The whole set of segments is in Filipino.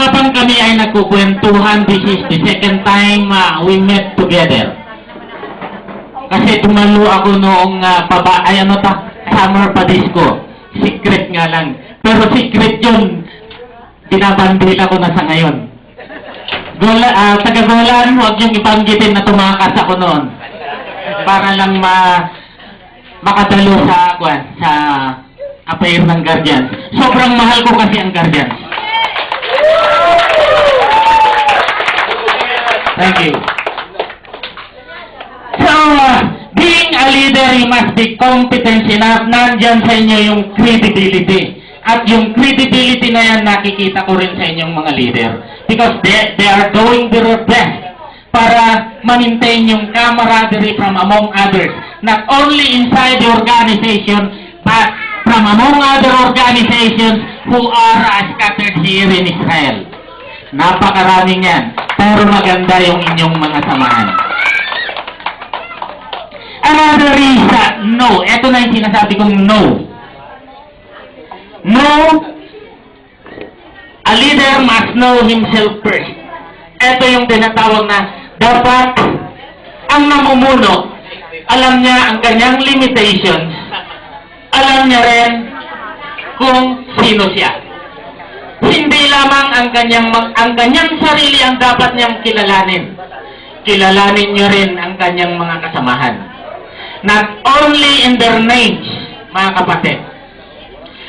habang kami ay nagkukwentuhan, this is the second time ah, we met together. Kasi tumalo ako noong ah, paba, ay ano ta, summer pa disco. Secret nga lang. Pero secret yun, binabandila ko na sa ngayon. Gola, ah, taga-golan, huwag yung ibanggitin na tumakas ako noon. Para lang ma makadalo sa kwan, sa affair ng guardians. Sobrang mahal ko kasi ang guardians. Thank you. So, being a leader, you must be competent enough. Nandyan sa inyo yung credibility. At yung credibility na yan, nakikita ko rin sa inyong mga leader. Because they, they are doing their best para ma-maintain yung camaraderie from among others. Not only inside the organization, but from among other organizations who are scattered here in Israel. Napakaraming yan. Pero maganda yung inyong mga samahan. Another reason, no. Ito na yung sinasabi kong no. No, a leader must know himself first. Ito yung tinatawag na dapat ang namumuno, alam niya ang kanyang limitations, alam niya rin kung sino siya. Hindi lamang ang kanyang, ang kanyang sarili ang dapat niyang kilalanin. Kilalanin niyo rin ang kanyang mga kasamahan. Not only in their names, mga kapatid.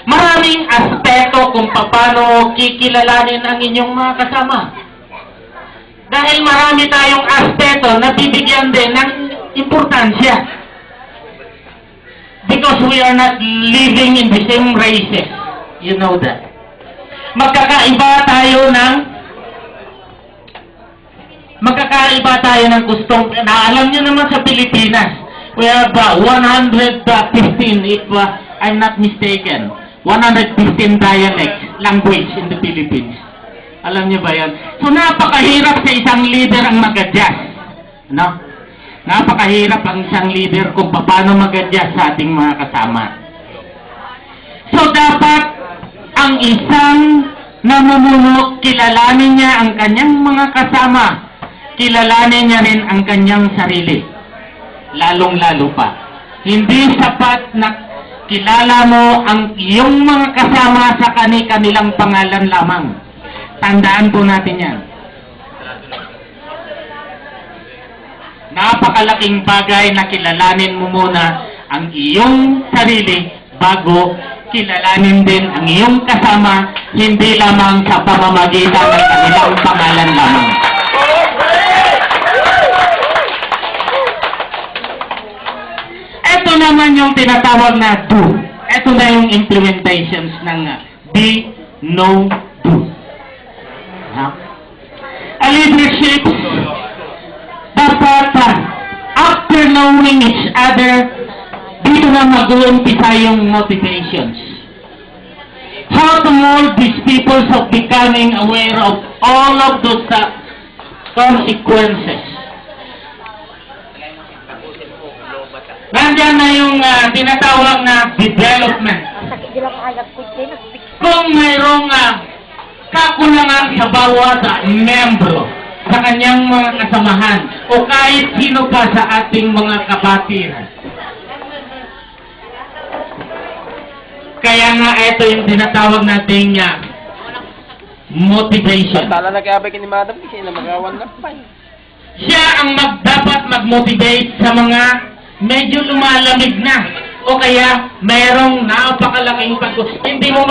Maraming aspeto kung paano kikilalanin ang inyong mga kasama. Dahil marami tayong aspeto na bibigyan din ng importansya. Because we are not living in the same races. You know that. Magkakaiba tayo ng magkakaiba tayo ng gustong na alam niyo naman sa Pilipinas we have uh, 115 if uh, I'm not mistaken 115 dialects language in the Philippines. Alam niyo ba yan so napakahirap sa isang leader ang mag-adjust no? Napakahirap ang isang leader kung paano mag-adjust sa ating mga kasama. So dapat ang isang namumuno kilalanin niya ang kanyang mga kasama kilalanin niya rin ang kanyang sarili. Lalong-lalo pa. Hindi sapat na kilala mo ang iyong mga kasama sa kani-kanilang pangalan lamang. Tandaan po natin yan. Napakalaking bagay na kilalanin mo muna ang iyong sarili bago kilalanin din ang iyong kasama hindi lamang sa pamamagitan ng kanilang pangalan lamang. Ito naman yung tinatawag na do. Ito na yung implementations ng uh, be, know, do. Ha? A leadership dapat uh, after knowing each other, na mag-uumpisa yung motivations. How to mold these people of becoming aware of all of those uh, consequences. Nandyan na yung ah, tinatawag na development. Kung mayroong ah, kakulangan sa bawat ah, membro sa kanyang mga kasamahan o kahit sino pa sa ating mga kapatiran. Kaya nga ito yung tinatawag nating ah, motivation. Tala na kaya ba ni Madam kasi na magawan na pa. Siya ang mag, dapat mag-motivate sa mga medyo lumalamig na o kaya mayroong napakalaking pag Hindi mo